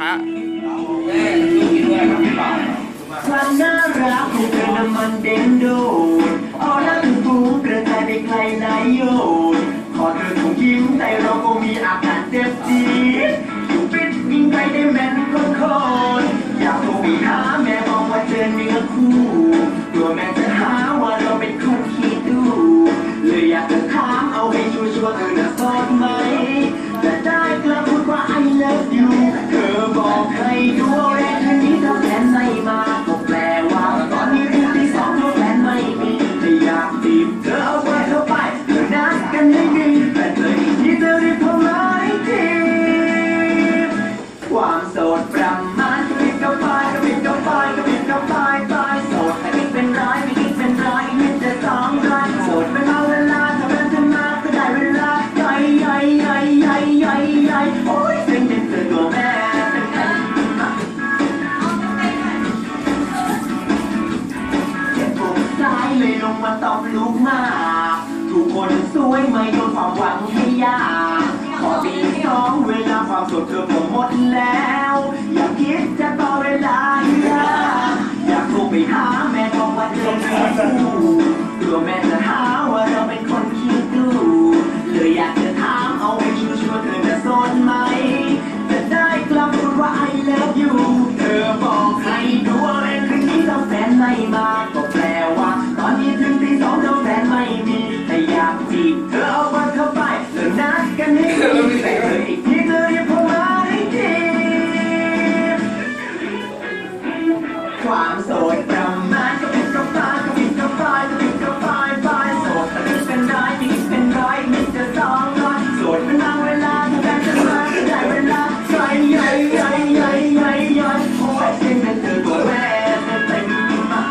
ฮะครับพี่เปล่าความน่ารักของเธอน้ำมันเด่นโดดพอรักถึงฟูงกระจายไปไกลหลายโยนพอเธอคงยิ้มแต่เราก็มีอาการเจ็บจี๊ดคิวปิดยิงไปได้แม่นคนคนอยากโทรไปหาแม่บอกว่าเจอเนื้อคู่ สดไม่เอาเวลาถ้าเดินจะมาก็ได้เวลาใหญ่ใหญ่ใหญ่ใหญ่ใหญ่ใหญ่โอ้ยเสียงเป็นเธอตัวแม่เป็นแฟนเจ็บอกซ้ายเลยลงมาตอบลูกมากทุกคนสวยไม่โยนความหวังให้ยากขอตีสองเวลาความสดเธอผมหมดแล้ว อย่าคิดจะต่อเวลาให้ยอยากโทรไปหาแม่บอกว่าเธอไม่คู่ตัวแม่จะ เธอเอาบอลเข้าไปแล้นักันให้ดีแต่เธออีกอยังพมาดีความโสดประมาณก็ปิดก็ายก็ปิดก็ายก็ปิดก็ปายปายโสดแต่ไม่เป็นไรยิ่เป็นร้อยมิจะสองร้โสดเป็นบางเวลาถ้าแฟนจะมาได้เวลาใส่ใหญ่ใหญ่ใหญ่ใหญ่ใหญ่โอ้ยเพียงแต่ตัวแม่เต็มมา